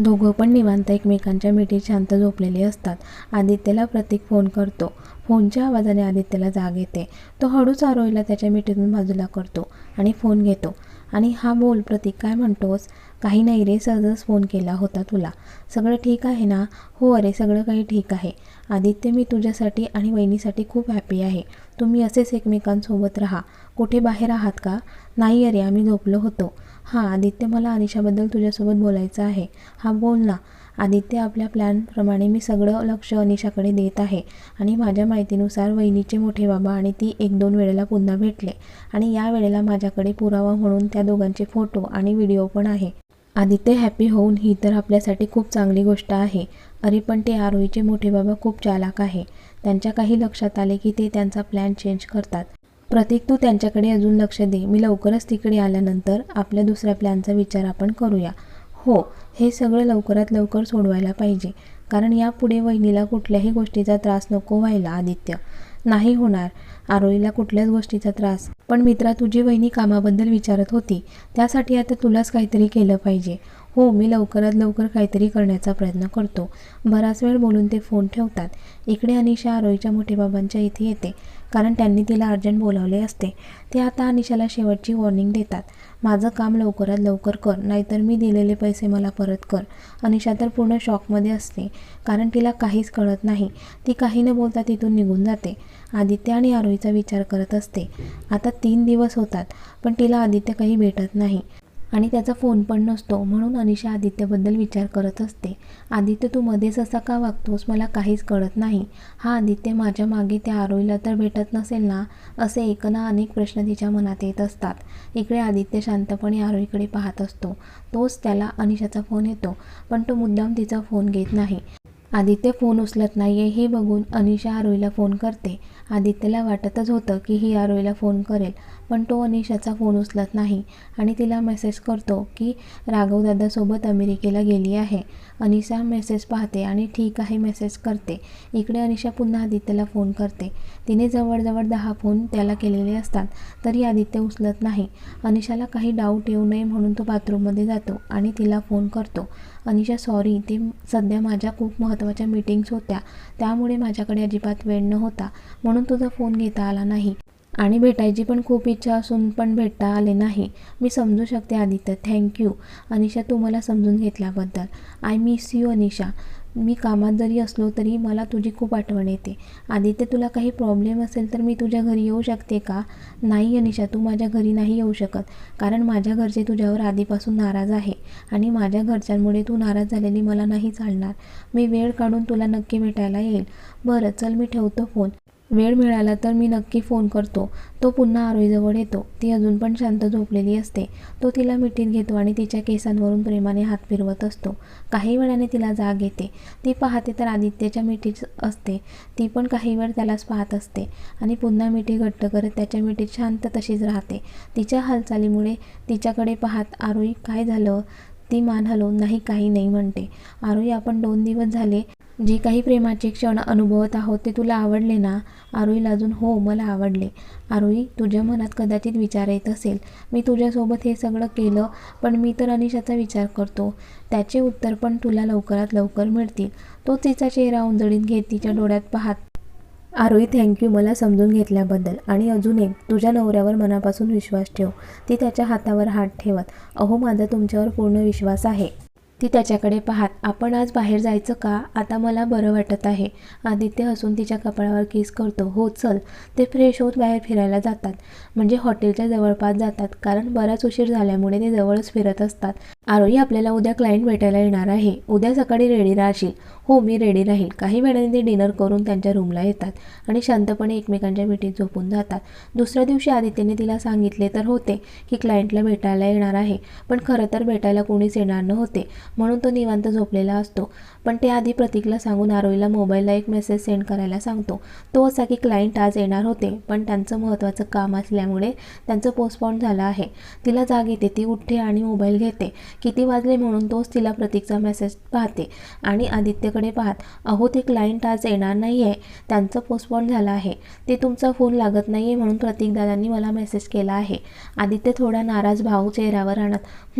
दोघं पण निवांत एकमेकांच्या मिठीत शांत झोपलेले असतात. आदित्यला प्रतीक फोन करतो. फोनच्या आवाजाने आदित्यला जाग येते. तो हळूच आरोहीला त्याच्या मिठीतून बाजूला करतो आणि फोन घेतो. आणि हा बोल प्रतीक काय म्हणतोस? काही नाही रे सहजच फोन केला होता तुला. सगळं ठीक आहे ना? हो अरे सगळं काही ठीक आहे. आदित्य मी तुझ्यासाठी आणि वहिनीसाठी खूप हॅपी आहे. तुम्ही असेच एकमेकांसोबत राहा. कुठे बाहेर आहात का? नाही अरे आम्ही झोपलो होतो. हां आदित्य मला अनिशाबद्दल तुझ्यासोबत बोलायचं आहे. हां बोल ना. आदित्य आपल्या प्लॅनप्रमाणे मी सगळं लक्ष अनिशाकडे देत आहे आणि माझ्या माहितीनुसार वहिनीचे मोठे बाबा आणि ती एक दोन वेळेला पुन्हा भेटले आणि या वेळेला माझ्याकडे पुरावा म्हणून त्या दोघांचे फोटो आणि व्हिडिओ पण आहे. आदित्य हॅपी होऊन ही तर आपल्यासाठी खूप चांगली गोष्ट आहे. अरे पण ते आरोहीचे मोठे बाबा खूप चालाक आहे. त्यांच्या काही लक्षात आले की ते त्यांचा प्लॅन चेंज करतात. प्रतीक तू त्यांच्याकडे अजून लक्ष दे. मी लवकरच तिकडे आल्यानंतर आपल्या दुसऱ्या प्लॅनचा विचार आपण करूया. हो हे सगळं लवकरात लवकर सोडवायला पाहिजे. कारण यापुढे वहिनीला कुठल्याही गोष्टीचा त्रास नको व्हायला आदित्य. नाही होणार. आरोईला कुठल्याच गोष्टीचा त्रास. पण मित्रा तुझी वहिनी कामाबद्दल विचारत होती. त्यासाठी आता तुलाच काहीतरी केलं पाहिजे. हो मी लवकरात लवकर काहीतरी करण्याचा प्रयत्न करतो. बराच वेळ बोलून ते फोन ठेवतात. इकडे अनिशा आरोहीच्या मोठेबाबांच्या इथे येते कारण त्यांनी तिला अर्जंट बोलावले असते. ते आता अनिशाला शेवटची वॉर्निंग देतात. माझं काम लवकरात लवकर कर नाहीतर मी दिलेले पैसे मला परत कर. अनिशा तर पूर्ण शॉकमध्ये असते कारण तिला काहीच कळत नाही. ती काही न बोलता तिथून निघून जाते. आदित्य आणि आरोहीचा विचार करत असते. आता तीन दिवस होतात पण तिला आदित्य काही भेटत नाही. आणि त्याचा फोन पण नसतो म्हणून अनिशा आदित्यबद्दल विचार करत असते. आदित्य तू मध्येच असा का वागतोस? मला काहीच कळत नाही. हा आदित्य माझ्या मागे त्या आरोईला तर भेटत नसेल ना? असे एक ना अनेक प्रश्न तिच्या मनात येत असतात. इकडे आदित्य शांतपणे आरोईकडे पाहत असतो. तोच त्याला अनिशाचा फोन येतो पण तो मुद्दाम तिचा फोन घेत नाही. आदित्य फोन उचलत नाहीये हे बघून अनिशा आरोईला फोन करते. आदित्यला वाटतच होतं की ही आरोईला फोन करेल. पण तो अनिशाचा फोन उचलत नाही आणि तिला मेसेज करतो की राघवदादासोबत अमेरिकेला गेली आहे. अनिशा मेसेज पाहते आणि ठीक आहे मेसेज करते. इकडे अनिशा पुन्हा आदित्यला फोन करते. तिने जवळजवळ दहा फोन त्याला केलेले असतात तरी आदित्य उचलत नाही. अनिशाला काही डाऊट येऊ नये म्हणून तो बाथरूममध्ये जातो आणि तिला फोन करतो. अनिशा सॉरी ते सध्या माझ्या खूप महत्त्वाच्या मीटिंग्स होत्या. त्यामुळे माझ्याकडे अजिबात वेळ नव्हता. म्हणून तुझा फोन घेता आला नाही. आणि भेटायची पण खूप इच्छा असून पण भेटता आले नाही. मी समजू शकते आदित्य. थँक्यू अनिशा तू मला समजून घेतल्याबद्दल. I miss you Anisha. मी कामात जरी असलो तरी मला तुझी खूप आठवण येते. आदित्य तुला काही प्रॉब्लेम असेल तर मी तुझ्या घरी येऊ शकते का? नाही अनिशा. तू माझ्या घरी नाही येऊ शकत. कारण माझ्या घरचे तुझ्यावर आधीपासून नाराज आहे आणि माझ्या घरच्यांमुळे तू नाराज झालेली मला नाही चालणार. मी वेळ काढून तुला नक्की भेटायला येईल. बरं चल मी ठेवतो फोन वेळ मिळाला तर मी नक्की फोन करतो. तो पुन्हा आरोईजवळ येतो. ती अजून पण शांत झोपलेली असते. तो तिला मिठीत घेतो आणि तिच्या केसांवरून प्रेमाने हात फिरवत असतो. काही वेळाने तिला जाग येते. ती पाहते तर आदित्यच्या मिठीत असते. ती पण काही वेळ त्यालाच पाहत असते. आणि पुन्हा मिठी घट्ट करत त्याच्या मिठीत शांत तशीच राहते. तिच्या हालचालीमुळे तिच्याकडे पाहत आरोही काय झालं ती मान हलवून नाही काही नाही म्हणते. आरोही आपण दोन दिवस झाले जे काही प्रेमाचे क्षण अनुभवत आहोत ते तुला आवडले ना? आरोहीला अजून हो मला आवडले. आरोही तुझ्या मनात कदाचित विचार येत असेल. मी तुझ्यासोबत हे सगळं केलं पण मी तर अनिशाचा विचार करतो. त्याचे उत्तर पण तुला लवकरात लवकर मिळतील. तो तिचा चेहरा उंजळीत घेत तिच्या डोळ्यात पाहत आरोही थँक्यू मला समजून घेतल्याबद्दल. आणि अजून एक तुझ्या नवऱ्यावर मनापासून विश्वास ठेव. ती त्याच्या हातावर हात ठेवत अहो माझा तुमच्यावर पूर्ण विश्वास आहे. ती त्याच्याकडे पाहात आपण आज बाहेर जायचं का? आता मला बरं वाटत आहे. आदित्य हसून तिच्या कपाळावर किस करतो. हो चल. ते फ्रेश होत बाहेर फिरायला जातात. म्हणजे हॉटेलच्या जवळपास जातात. कारण बराच उशीर झाल्यामुळे ते जवळच फिरत असतात. आरोही आपल्याला उद्या क्लायंट भेटायला येणार आहे. उद्या सकाळी रेडी राहशील. हो मी रेडी राहील. काही वेळाने ते डिनर करून त्यांच्या रूमला येतात आणि शांतपणे एकमेकांच्या भेटीत झोपून जातात. दुसऱ्या दिवशी आदित्यने तिला सांगितले तर होते की क्लायंटला भेटायला येणार आहे. पण खरं तर भेटायला कोणीच येणार नव्हते. म्हणून तो निवांत झोपलेला असतो. पण ते आधी प्रतीकला सांगून आरोहीला मोबाईलला एक मेसेज सेंड करायला सांगतो. तो असा की क्लायंट आज येणार होते पण त्यांचं महत्त्वाचं काम असल्यामुळे त्यांचं पोस्टपॉन झालं आहे. तिला जाग येते ती उठते आणि मोबाईल घेते. किती वाजले म्हणून तोच तिला प्रतीकचा मेसेज पाहते आणि आदित्यकडे पाहत अहो ते क्लायंट आज येणार नाही आहे त्यांचं पोस्टपॉन झालं आहे. ते तुमचा फोन लागत नाही आहे म्हणून प्रतीक दादांनी मला मेसेज केला आहे. आदित्य थोडा नाराज भाऊ चेहऱ्यावर आणत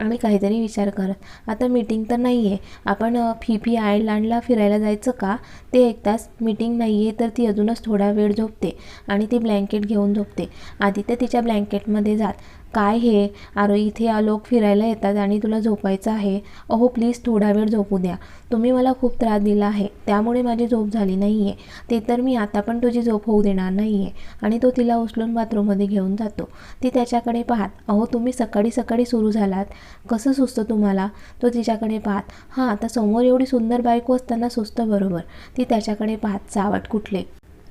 आणि काहीतरी विचार करत. आता मीटिंग तर नाही आहे आपण फी फिफी आयलँडला फिरायला जायचं का? ते एक तास मीटिंग नाही आहे तर ती अजूनच थोडा वेळ झोपते आणि ती ब्लँकेट घेऊन झोपते. आदित्य तिच्या ब्लँकेटमध्ये जात. काय हे? अरे इथे लोक फिरायला येतात आणि तुला झोपायचं आहे. अहो प्लीज थोडा वेळ झोपू द्या. तुम्ही मला खूप त्रास दिला आहे. त्यामुळे माझी झोप झाली नाही आहे ते तर मी आता पण तुझी झोप होऊ देणार नाही आहे आणि तो तिला उचलून बाथरूममध्ये घेऊन जातो. ती त्याच्याकडे पाहत अहो तुम्ही सकाळी सकाळी सुरू झालात. कसं सुचतं तुम्हाला? तो तिच्याकडे पाहत हां आता समोर एवढी सुंदर बायको असताना सुचतं बरोबर. ती त्याच्याकडे पाहत चावट कुठले?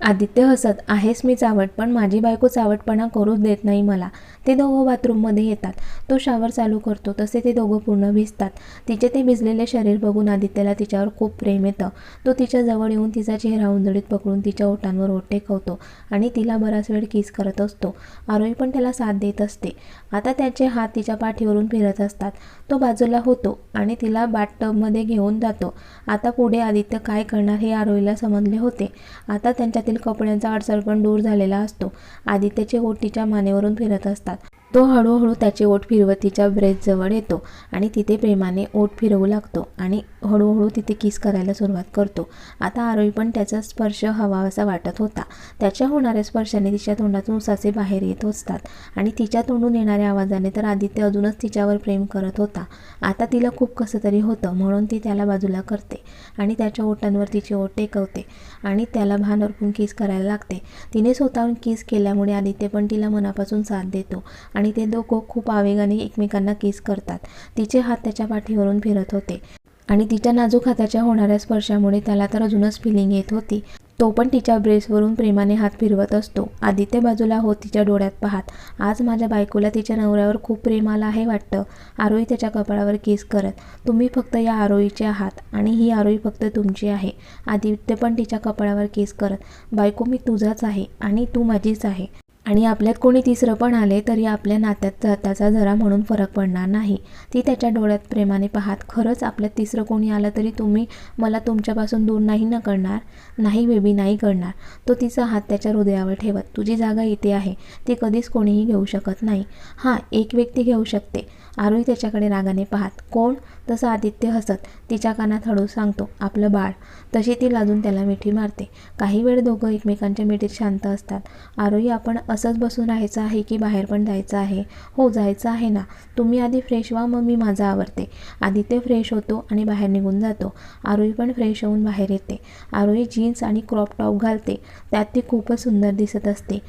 आदित्य हसत आहेस मी चावट पण माझी बायको चावटपणा करूच देत नाही मला ते दोघं बाथरूममध्ये येतात. तो शावर चालू करतो. तसे ते दोघं पूर्ण भिजतात. तिचे ते भिजलेले शरीर बघून आदित्यला तिच्यावर खूप प्रेम येतं. तो तिच्या जवळ येऊन तिचा चेहरा उंजळीत पकडून तिच्या ओठांवर ओठ टेकवतो आणि तिला बराच वेळ किस करत असतो. आरोही पण त्याला साथ देत असते. आता त्याचे हात तिच्या पाठीवरून फिरत असतात. तो बाजूला होतो आणि तिला बाथटबमध्ये घेऊन जातो. आता पुढे आदित्य काय करणार हे आरोहीला समजले होते. आता त्यांच्यातील कपड्यांचा अडसरपण दूर झालेला असतो. आधी त्याचे ओटीच्या मानेवरून फिरत असतात. तो हळूहळू त्याचे ओठ फिरवत तिच्या ब्रेसजवळ येतो आणि तिथे प्रेमाने ओठ फिरवू लागतो आणि हळूहळू तिथे किस करायला सुरुवात करतो. आता आरोही पण त्याचा स्पर्श हवासा वाटत होता. त्याच्या होणाऱ्या स्पर्शाने तिच्या तोंडातून उसाचे बाहेर येत असतात आणि तिच्या तोंडून येणाऱ्या आवाजाने तर आदित्य अजूनच तिच्यावर प्रेम करत होता. आता तिला खूप कसं तरी होतं म्हणून ती त्याला बाजूला करते आणि त्याच्या ओटांवर तिचे ओठ टेकवते आणि त्याला भान अर्पून किस करायला लागते. तिने स्वतःहून किस केल्यामुळे आदित्य पण तिला मनापासून साथ देतो आणि ते दोघं खूप आवेगाने एकमेकांना किस करतात. तिचे हात त्याच्या पाठीवरून फिरत होते. आणि तिच्या नाजूक हाताच्या होणाऱ्या स्पर्शामुळे त्याला तर अजूनच फिलिंग येत होती. तो पण तिच्या ब्रेसवरून प्रेमाने हात फिरवत असतो. आदित्य बाजूला होत तिच्या डोळ्यात पाहत आज माझ्या बायकोला तिच्या नवऱ्यावर खूप प्रेम आला आहे वाटतं. आरोही त्याच्या कपाळावर किस करत तुम्ही फक्त या आरोहीचे आहात आणि ही आरोही फक्त तुमची आहे. आदित्य पण तिच्या कपाळावर किस करत बायको मी तुझाच आहे आणि तू माझीच आहे. आणि आपल्यात कोणी तिसरं पण आले तरी आपल्या नात्यात जाताचा जरा म्हणून फरक पडणार नाही. ती त्याच्या डोळ्यात प्रेमाने पाहात खरंच आपल्यात तिसरं कोणी आलं तरी तुम्ही मला तुमच्यापासून दूर नाही न करणार नाही बेबी नाही करणार तो तिचा हात त्याच्या हृदयावर ठेवत तुझी जागा इथे आहे ती कधीच कोणीही घेऊ शकत नाही हां एक व्यक्ती घेऊ शकते. आरोही त्याच्याकडे रागाने पाहत कोण तसं आदित्य हसत तिच्या कानात हळू सांगतो आपलं बाळ तशी ती लाजून त्याला मिठी मारते. काही वेळ दोघं एकमेकांच्या मिठीत शांत असतात. आरोही आपण असंच बसून राहायचं आहे की बाहेर पण जायचं आहे? हो जायचं आहे ना. तुम्ही आधी फ्रेश व्हा मग मी माझं आवडते आदित्य फ्रेश होतो आणि बाहेर निघून जातो. आरोही पण फ्रेश होऊन बाहेर येते. आरोही जीन्स आणि क्रॉप टॉप घालते. त्यात ती खूपच सुंदर दिसत असते.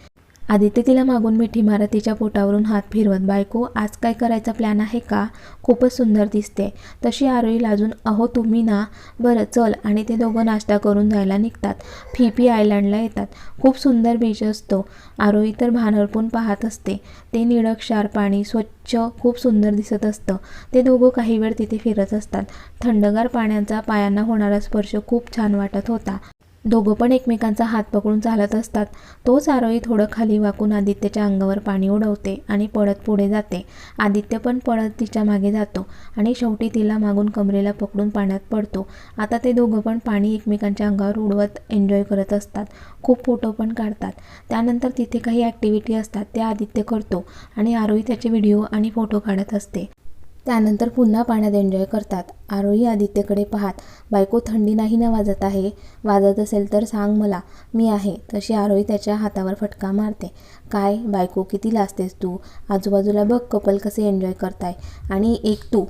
आदित्य तिला मागून मिठी मारत तिच्या पोटावरून हात फिरवत बायको आज काय करायचा प्लॅन आहे का? खूपच सुंदर दिसते. तशी आरोही लाजून अहो तुम्ही ना? बरं चल. आणि ते दोघं नाश्ता करून जायला निघतात. फिपी आयलँडला येतात. खूप सुंदर बीच असतो. आरोही तर भानरपून पाहत असते. ते निळक्षार पाणी स्वच्छ खूप सुंदर दिसत असतं. ते दोघं काही वेळ तिथे फिरत असतात. थंडगार पाण्याचा पायांना होणारा स्पर्श खूप छान वाटत होता. दोघं पण एकमेकांचा हात पकडून चालत असतात. तोच आरोही थोडं खाली वाकून आदित्यच्या अंगावर पाणी उडवते आणि पळत पुढे जाते. आदित्य पण पळत तिच्यामागे जातो आणि शेवटी तिला मागून कमरेला पकडून पाण्यात पडतो. आता ते दोघं पण पाणी एकमेकांच्या अंगावर उडवत एन्जॉय करत असतात. खूप फोटो पण काढतात. त्यानंतर तिथे काही ॲक्टिव्हिटी असतात त्या आदित्य करतो आणि आरोही त्याचे व्हिडिओ आणि फोटो काढत असते. त्यानंतर पुन्हा पाण्यात एन्जॉय करतात. आरोही आदित्यकडे पाहत बायको थंडी नाही ना वाजत आहे? वाजत असेल तर सांग मला मी आहे. तशी आरोही त्याच्या हातावर फटका मारते. काय बायको किती लाजतेस तू? आजूबाजूला बघ कपल कसे एन्जॉय करताय. आणि एक तू.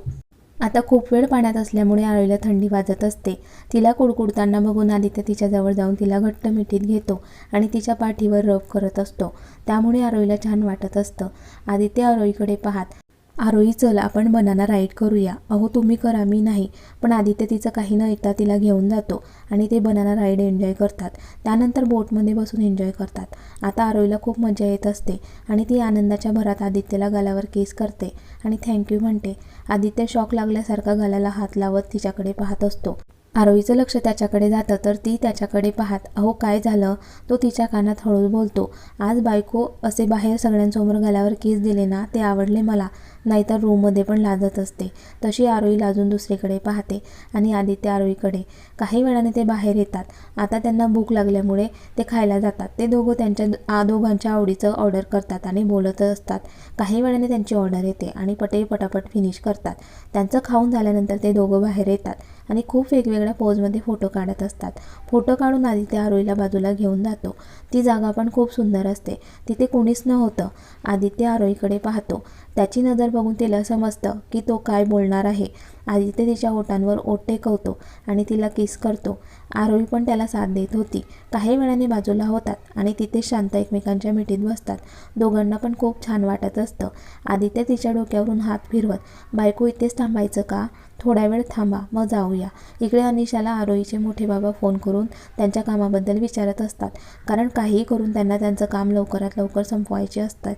आता खूप वेळ पाण्यात असल्यामुळे आळीला थंडी वाजत असते. तिला कुडकुडताना बघून आदित्य तिच्याजवळ जाऊन तिला घट्ट मिठीत घेतो आणि तिच्या पाठीवर रब करत असतो. त्यामुळे आरोईला छान वाटत असतं. आदित्य आरोईकडे पाहत आरोही चल आपण बनाना राईड करूया. अहो तुम्ही करा मी नाही. पण आदित्य तिचं काही न ऐकता तिला घेऊन जातो आणि ते बनाना राईड एन्जॉय करतात. त्यानंतर बोटमध्ये बसून एन्जॉय करतात. आता आरोहीला खूप मजा येत असते आणि ती आनंदाच्या भरात आदित्यला गालावर केस करते आणि थँक्यू म्हणते. आदित्य शॉक लागल्यासारखा गालाला हात लावत तिच्याकडे पाहत असतो. आरोहीचं लक्ष त्याच्याकडे जातं तर ती त्याच्याकडे पाहत अहो काय झालं? तो तिच्या कानात हळूच बोलतो आज बायको असे बाहेर सगळ्यांसमोर गळ्यावर केस दिले ना ते आवडले मला. नाहीतर रूममध्ये पण लाजत असते. तशी आरोही लाजून दुसरीकडे पाहते आणि आदित्य आरोहीकडे. काही वेळाने ते बाहेर येतात. आता त्यांना भूक लागल्यामुळे ते खायला जातात. ते दोघं त्यांच्या आ दोघांच्या आवडीचं ऑर्डर करतात आणि बोलत असतात. काही वेळाने त्यांची ऑर्डर येते आणि पटे पटापट फिनिश करतात. त्यांचं खाऊन झाल्यानंतर ते दोघं बाहेर येतात. आणि खूप वेगवेगळ्या पोजमध्ये फोटो काढत असतात. फोटो काढून आदित्य आरोईला बाजूला घेऊन जातो. ती जागा पण खूप सुंदर असते. तिथे कुणीच न होतं आदित्य आरोईकडे पाहतो. त्याची नजर बघून तिला समजतं की तो काय बोलणार आहे. आदित्य तिच्या ओटांवर ओठ टेकवतो आणि तिला किस करतो. आरोही पण त्याला साथ देत होती. काही वेळाने बाजूला होतात आणि तिथे शांत एकमेकांच्या मिठीत बसतात. दोघांना पण खूप छान वाटत असतं. आदित्य तिच्या डोक्यावरून हात फिरवत बायको इथेच थांबायचं का? थोडा वेळ थांबा मग जाऊया. इकडे अनिशाला आरोहीचे मोठे बाबा फोन करून त्यांच्या कामाबद्दल विचारत असतात कारण काहीही करून त्यांना त्यांचं काम लवकरात लवकर संपवायचे असतात.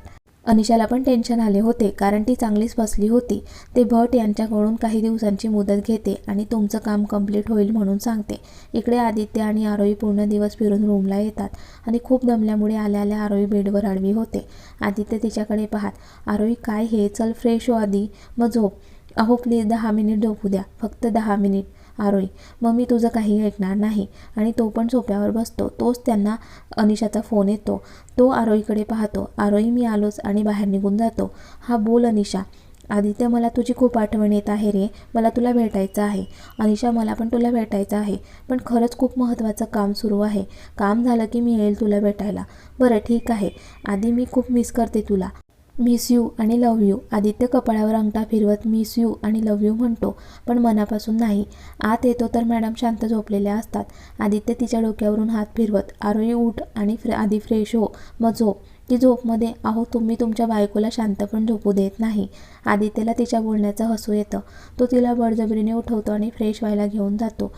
अनिशाला पण टेन्शन आले होते कारण ती चांगलीच फसली होती. ते भट यांच्याकडून काही दिवसांची मुदत घेते आणि तुमचं काम कंप्लीट होईल म्हणून सांगते. इकडे आदित्य आणि आरोही पूर्ण दिवस फिरून रूमला येतात आणि खूप दमल्यामुळे आल्या आल्या आरोही बेडवर आडवी होते. आदित्य तिच्याकडे पाहत आरोही काय हे? चल फ्रेश हो आधी. मग झोप. अहो प्लीज दहा मिनिट झोपू द्या. फक्त दहा मिनिट आरोही मग मी तुझं काही ऐकणार नाही आणि तो पण सोप्यावर बसतो. तोच त्यांना अनिशाचा फोन येतो. तो आरोहीकडे पाहतो. आरोही मी आलोच आणि बाहेर निघून जातो. हा बोल अनिशा. आदित्य मला तुझी खूप आठवण येत आहे रे. मला तुला भेटायचं आहे. अनिशा मला पण तुला भेटायचं आहे. पण खरंच खूप महत्त्वाचं काम सुरू आहे. काम झालं की मी येईल तुला भेटायला. बरं ठीक आहे. आधी मी खूप मिस करते तुला. मिस यू आणि लव यू. आदित्य कपाळावर अंगठा फिरवत मिस यू आणि लव यू म्हणतो पण मनापासून नाही. आत येतो तर मॅडम शांत झोपलेल्या असतात. आदित्य तिच्या डोक्यावरून हात फिरवत आरोही उठ आणि फ्रे आधी फ्रेश हो. मग झोप ती झोपमध्ये अहो तुम्ही तुमच्या बायकोला शांत पण झोपू देत नाही आदित्यला तिच्या बोलण्याचं हसू येतं. तो तिला बळजबरीने उठवतो आणि फ्रेश व्हायला घेऊन जातो.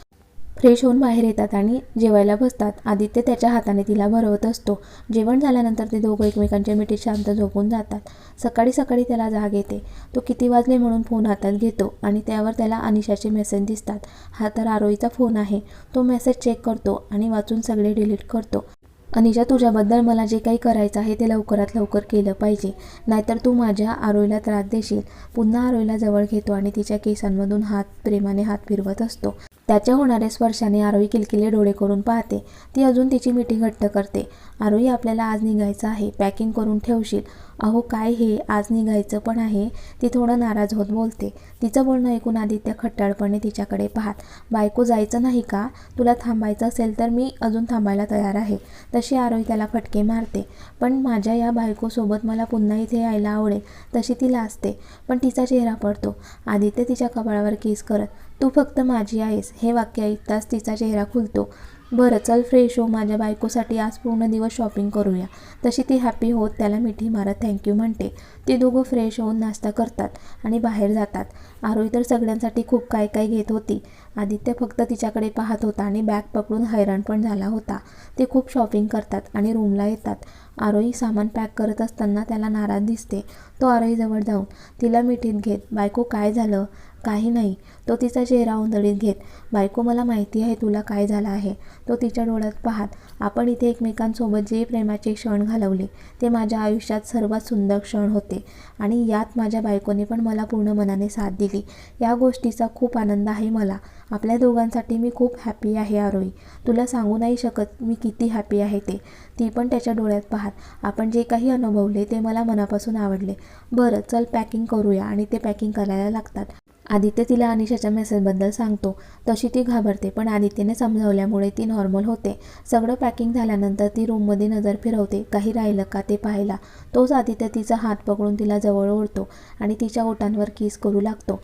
फ्रेश होऊन बाहेर येतात आणि जेवायला बसतात. आदित्य त्याच्या हाताने तिला भरवत असतो. जेवण झाल्यानंतर ते दोघं एकमेकांच्या मिठीत शांत झोपून जातात. सकाळी सकाळी त्याला जाग येते. तो किती वाजले म्हणून फोन हातात घेतो आणि त्यावर त्याला अनिशाचे मेसेज दिसतात. हा तर आरोईचा फोन आहे. तो मेसेज चेक करतो आणि वाचून सगळे डिलीट करतो. अनिशा तुझ्याबद्दल मला जे काही करायचं आहे ते लवकरात लवकर केलं पाहिजे. नाहीतर तू माझ्या आरोईला त्रास देशील. पुन्हा आरोईला जवळ घेतो आणि तिच्या केसांमधून हात प्रेमाने हात फिरवत असतो. त्याच्या होणाऱ्या स्पर्शाने आरोही किलकिले डोळे करून पाहते. ती अजून तिची मिठी घट्ट करते. आरोही आपल्याला आज निघायचं आहे. पॅकिंग करून ठेवशील. अहो काय हे? आज निघायचं पण आहे. ती थोडं नाराज होत बोलते. तिचं बोलणं ऐकून आदित्य खट्टाळपणे तिच्याकडे पाहत बायको जायचं नाही का? तुला थांबायचं असेल तर मी अजून थांबायला तयार आहे. तशी आरोही त्याला फटके मारते. पण माझ्या या बायकोसोबत मला पुन्हा इथे यायला आवडेल. तशी ती लाजते. पण तिचा चेहरा पडतो. आदित्य तिच्या कपाळावर केस करत तू फक्त माझी आहेस हे वाक्य ऐकताच तिचा चेहरा खुलतो. बरं चल फ्रेश हो माझ्या बायकोसाठी आज पूर्ण दिवस शॉपिंग करूया. तशी ती हॅपी होत त्याला मिठी मारत थँक्यू म्हणते. ती दोघं फ्रेश होऊन नाश्ता करतात आणि बाहेर जातात. आरोही तर सगळ्यांसाठी खूप काय काय घेत होती. आदित्य फक्त तिच्याकडे पाहत होता आणि बॅग पकडून हैराण पण झाला होता. ते खूप शॉपिंग करतात आणि रूमला येतात. आरोही सामान पॅक करत असताना त्याला नाराज दिसते. तो आरोहीजवळ जाऊन तिला मिठीत घेत बायको काय झालं? काही नाही. तो तिचा चेहरा उंदळीत घेत बायको मला माहिती आहे तुला काय झालं आहे. तो तिच्या डोळ्यात पाहत आपण इथे एकमेकांसोबत जे प्रेमाचे क्षण घालवले ते माझ्या आयुष्यात सर्वात सुंदर क्षण होते आणि यात माझ्या बायकोने पण मला पूर्ण मनाने साथ दिली. या गोष्टीचा खूप आनंद आहे मला. आपल्या दोघांसाठी मी खूप हॅपी आहे आरोही. तुला सांगू नाही शकत मी किती हॅपी आहे ते. ती पण त्याच्या डोळ्यात पाहत आपण जे काही अनुभवले ते मला मनापासून आवडले. बरं चल पॅकिंग करूया. आणि ते पॅकिंग करायला लागतात. आदित्य तिला अनिशाच्या मेसेजबद्दल सांगतो. तशी ती घाबरते पण आदित्यने समजावल्यामुळे ती नॉर्मल होते. सगळं पॅकिंग झाल्यानंतर ती रूममध्ये नजर फिरवते. काही राहिलं का ते पाहायला. तोच आदित्य तिचा हात पकडून तिला जवळ ओढतो आणि तिच्या ओठांवर किस करू लागतो.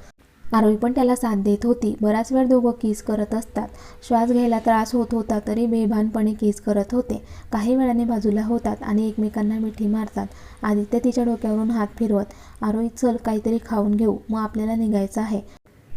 आरोही पण त्याला साथ देत होती. बराच वेळ दोघं किस करत असतात. श्वास घ्यायला त्रास होत होता तरी बेभानपणे किस करत होते. काही वेळाने बाजूला होतात आणि एकमेकांना मिठी मारतात. आदित्य तिच्या डोक्यावरून हात फिरवत आरोही चल काहीतरी खाऊन घेऊ. मग आपल्याला निघायचं आहे.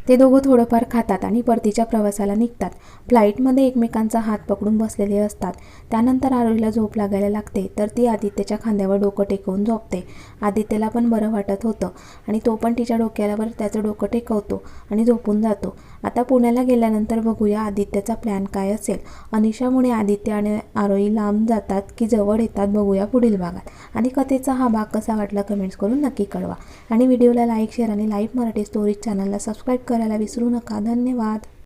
ते दोघं थोडंफार खातात आणि परतीच्या प्रवासाला निघतात. फ्लाईटमध्ये एकमेकांचा हात पकडून बसलेले असतात. त्यानंतर आरोहीला झोप लागायला लागते तर ती आदित्यच्या खांद्यावर डोकं टेकवून झोपते. आदित्यला पण बरं वाटत होतं आणि तो पण तिच्या डोक्यावर त्याचं डोकं टेकवतो आणि झोपून जातो. आता पुण्याला गेल्यानंतर बघूया आदित्यचा प्लॅन काय असेल. अनिशामुळे आदित्य आणि आरोही लांब जातात की जवळ येतात बघूया पुढील भागात. आणि कथेचा हा भाग कसा वाटला कमेंट्स करून नक्की कळवा. आणि व्हिडिओला लाईक शेअर आणि लाईव्ह मराठी स्टोरीज चॅनलला सबस्क्राईब करायला विसरू नका. धन्यवाद.